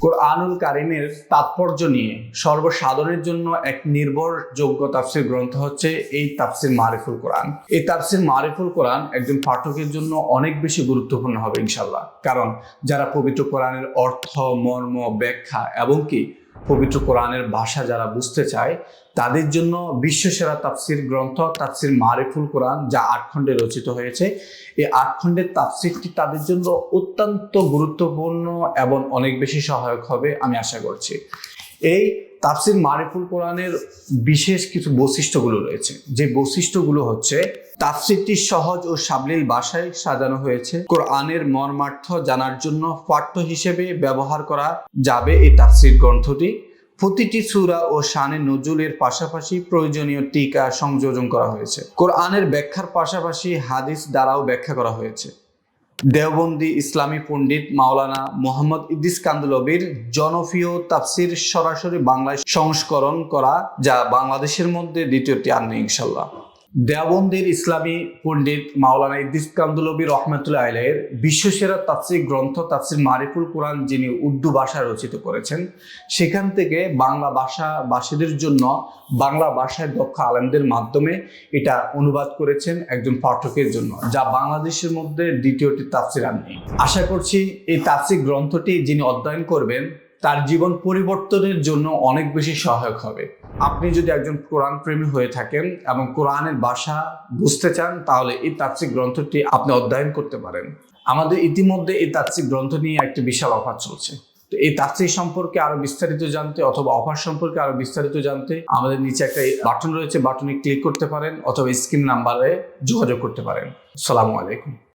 কোরআনুল কারিমের তাৎপর্য নিয়ে সর্বসাধারণের জন্য এক নির্ভরযোগ্য তাফসির গ্রন্থ হচ্ছে এই তাফসির মারিফুল কোরআন। এই তাফসির মারিফুল কোরআন একজন পাঠকের জন্য অনেক বেশি গুরুত্বপূর্ণ হবে ইনশাল্লাহ কারণ যারা পবিত্র কোরআনের অর্থ, মর্ম, ব্যাখ্যা এবং কি পবিত্র কোরআনের ভাষা যারা বুঝতে চায়, তাদের জন্য বিশ্বসেরা তাফসির গ্রন্থ, তাফসির মারিফুল কোরআন, যা আট খণ্ডে রচিত হয়েছে। এই আট খণ্ডের তাফসিরটি তাদের জন্য অত্যন্ত গুরুত্বপূর্ণ এবং অনেক বেশি সহায়ক হবে, আমি আশা করছি। এই তাফসির মারিফুল কোরআনের বিশেষ কিছু বৈশিষ্ট্যগুলো রয়েছে। যে বৈশিষ্ট্যগুলো হচ্ছে, তাফসিরটি সহজ ও সাবলীল ভাষায় সাজানো হয়েছে। কোরআনের মর্মার্থ জানার জন্য পাঠ্য হিসেবে ব্যবহার করা যাবে এই তাফসির গ্রন্থটি। প্রতিটি সুরা ও শানে নজুলের পাশাপাশি প্রয়োজনীয় টিকা সংযোজন করা হয়েছে। কোরআনের ব্যাখ্যার পাশাপাশি হাদিস দ্বারাও ব্যাখ্যা করা হয়েছে। দেওবন্দি ইসলামী পণ্ডিত মাওলানা মোহাম্মদ ইদিস কান্দুলবির জনপ্রিয় তাফসির সরাসরি বাংলায় সংস্করণ করা, যা বাংলাদেশের মধ্যে দ্বিতীয়টি আনবে ইনশাল্লাহ। দেওবন্দির ইসলামী পণ্ডিত মাওলানা ইদ্দিস কান্দুলবী রহমতুল্লাহ আলের বিশ্বসেরা তাফসির গ্রন্থ তাফসির মারিফুল কোরআন যিনি উর্দু ভাষায় রচিত করেছেন, সেখান থেকে বাংলা ভাষা ভাষীদের জন্য বাংলা ভাষায় দক্ষ আলেমদের মাধ্যমে এটা অনুবাদ করেছেন একজন পাঠকের জন্য, যা বাংলাদেশের মধ্যে দ্বিতীয়টি তাফসির আর নেই আশা করছি এই তাফসির গ্রন্থটি যিনি অধ্যয়ন করবেন তার জীবন পরিবর্তনের জন্য অনেক বেশি সহায়ক হবে। আপনি যদি একজন কোরআন প্রেমী হয়ে থাকেন এবং কোরআনের ভাষা বুঝতে চান, তাহলে এই তাত্ত্বিক গ্রন্থটি আপনি অধ্যয়ন করতে পারেন। আমাদের ইতিমধ্যে এই তাত্ত্বিক গ্রন্থ নিয়ে একটি বিশাল অফার চলছে। তো এই তাত্ত্বিক সম্পর্কে আরও বিস্তারিত জানতে অথবা অফার সম্পর্কে আরও বিস্তারিত জানতে আমাদের নিচে একটা বাটন রয়েছে। বাটনে ক্লিক করতে পারেন অথবা স্ক্রিন নাম্বারে যোগাযোগ করতে পারেন। সালামু আলাইকুম।